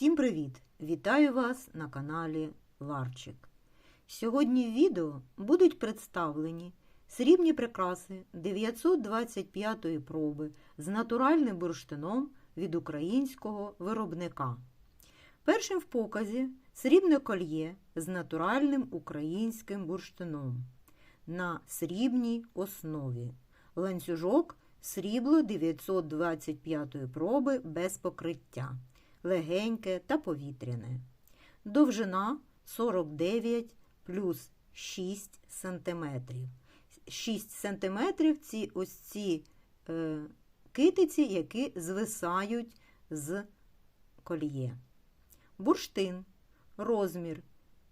Всім привіт! Вітаю вас на каналі Ларчик. Сьогодні в відео будуть представлені срібні прикраси 925-ї проби з натуральним бурштином від українського виробника. Першим в показі срібне кольє з натуральним українським бурштином на срібній основі. Ланцюжок срібло 925 проби без покриття, легеньке та повітряне. Довжина 49 плюс 6 см. 6 см ці ось ці е, китиці, які звисають з коліє. Бурштин розмір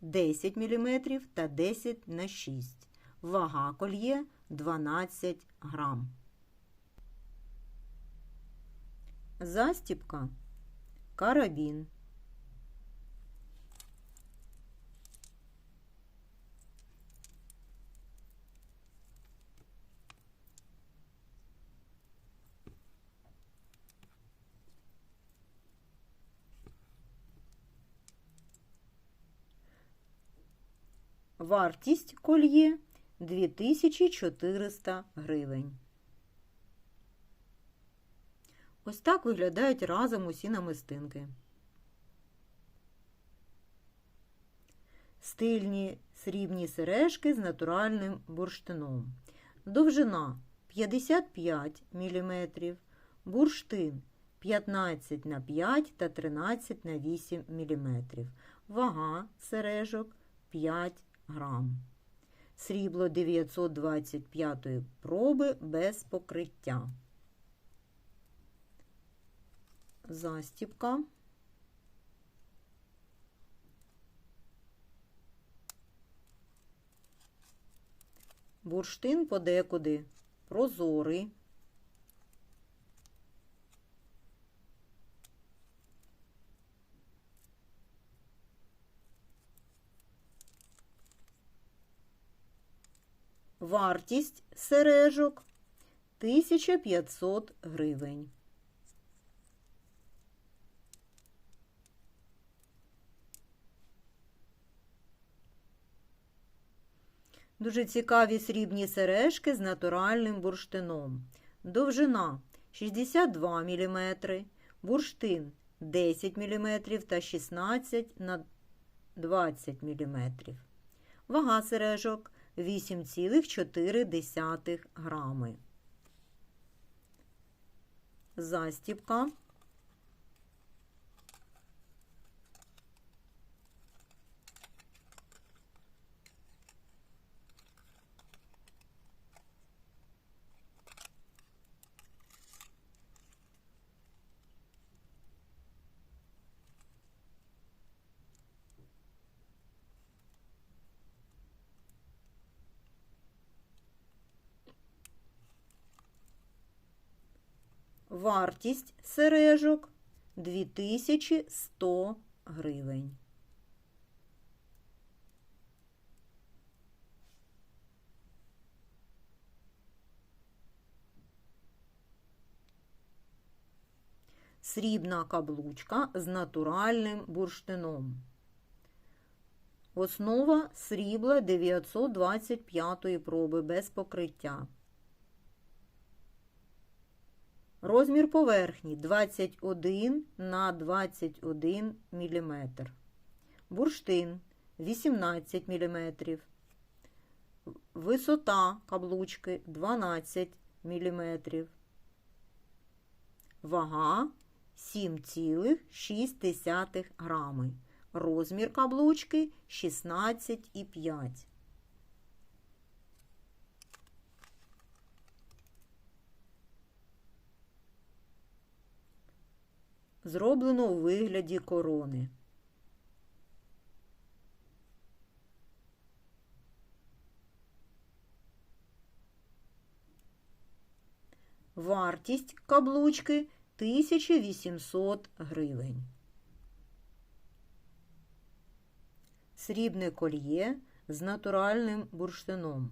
10 мм та 10 на 6 Вага кольє 12 грам. Застіпка, карабін. Вартість кольє 2400 гривень. Ось так виглядають разом усі намистинки. Стильні срібні сережки з натуральним бурштином. Довжина 55 мм, бурштин 15 на 5 та 13 на 8 мм. Вага сережок 5 грам. Срібло 925 проби без покриття. Застіпка. Бурштин подекуди прозорий. Вартість сережок 1500 гривень. Дуже цікаві срібні сережки з натуральним бурштином. Довжина 62 мм, бурштин 10 мм та 16 на 20 мм. Вага сережок 8,4 грами. Застіпка. Вартість сережок 2100 гривень. Срібна каблучка з натуральним бурштином. Основа срібла 925 проби без покриття. Розмір поверхні 21 на 21 мм. Бурштин 18 мм. Висота каблучки 12 мм. Вага 7,6 грами. Розмір каблучки 16,5 Зроблено у вигляді корони. Вартість каблучки 1800 гривень. Срібне кольє з натуральним бурштином.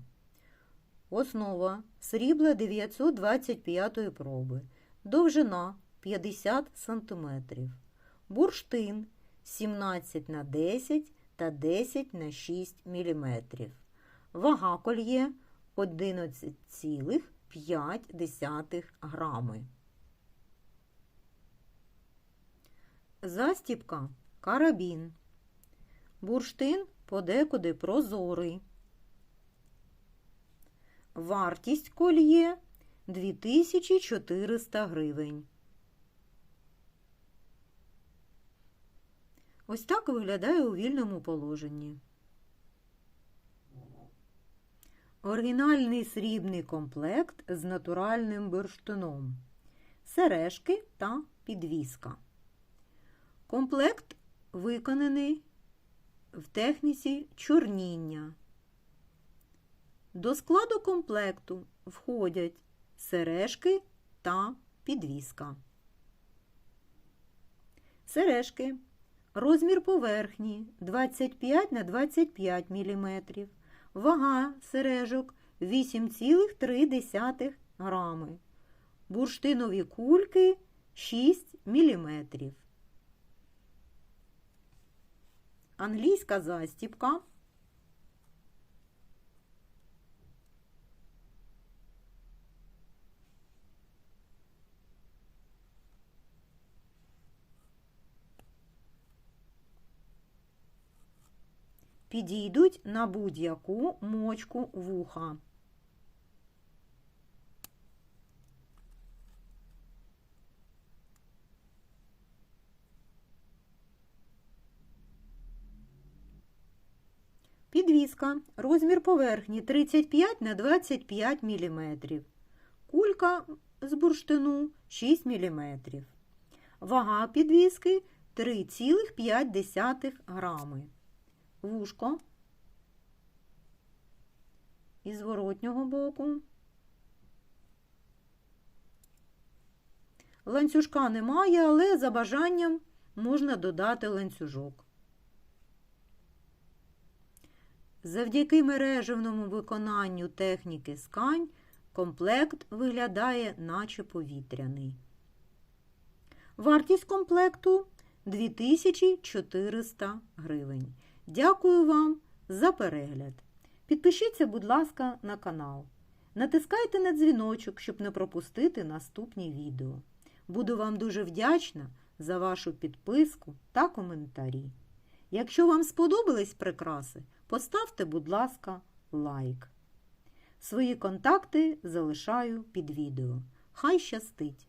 Основа срібла 925 проби. Довжина 50 см. бурштин 17 на 10 та 10 на 6 мм. Вага кольє 11,5 грами. Застіпка карабін. Бурштин подекуди прозорий. Вартість кольє 2400 гривень. Ось так виглядає у вільному положенні. Оригінальний срібний комплект з натуральним бурштином, сережки та підвіска. Комплект виконаний в техніці чорніння. До складу комплекту входять сережки та підвіска. Сережки. Розмір поверхні 25 на 25 мм. Вага сережок 8,3 грами. Бурштинові кульки 6 мм. Англійська застіпка. Підійдуть на будь-яку мочку вуха. Підвіска. Розмір поверхні 35 на 25 мм. Кулька з бурштину 6 мм. Вага підвіски 3,5 грами. Вушко із зворотнього боку. Ланцюжка немає, але за бажанням можна додати ланцюжок. Завдяки мережевному виконанню техніки скань комплект виглядає наче повітряний. Вартість комплекту 2400 гривень. Дякую вам за перегляд. Підпишіться, будь ласка, на канал. Натискайте на дзвіночок, щоб не пропустити наступні відео. Буду вам дуже вдячна за вашу підписку та коментарі. Якщо вам сподобались прикраси, поставте, будь ласка, лайк. Свої контакти залишаю під відео. Хай щастить!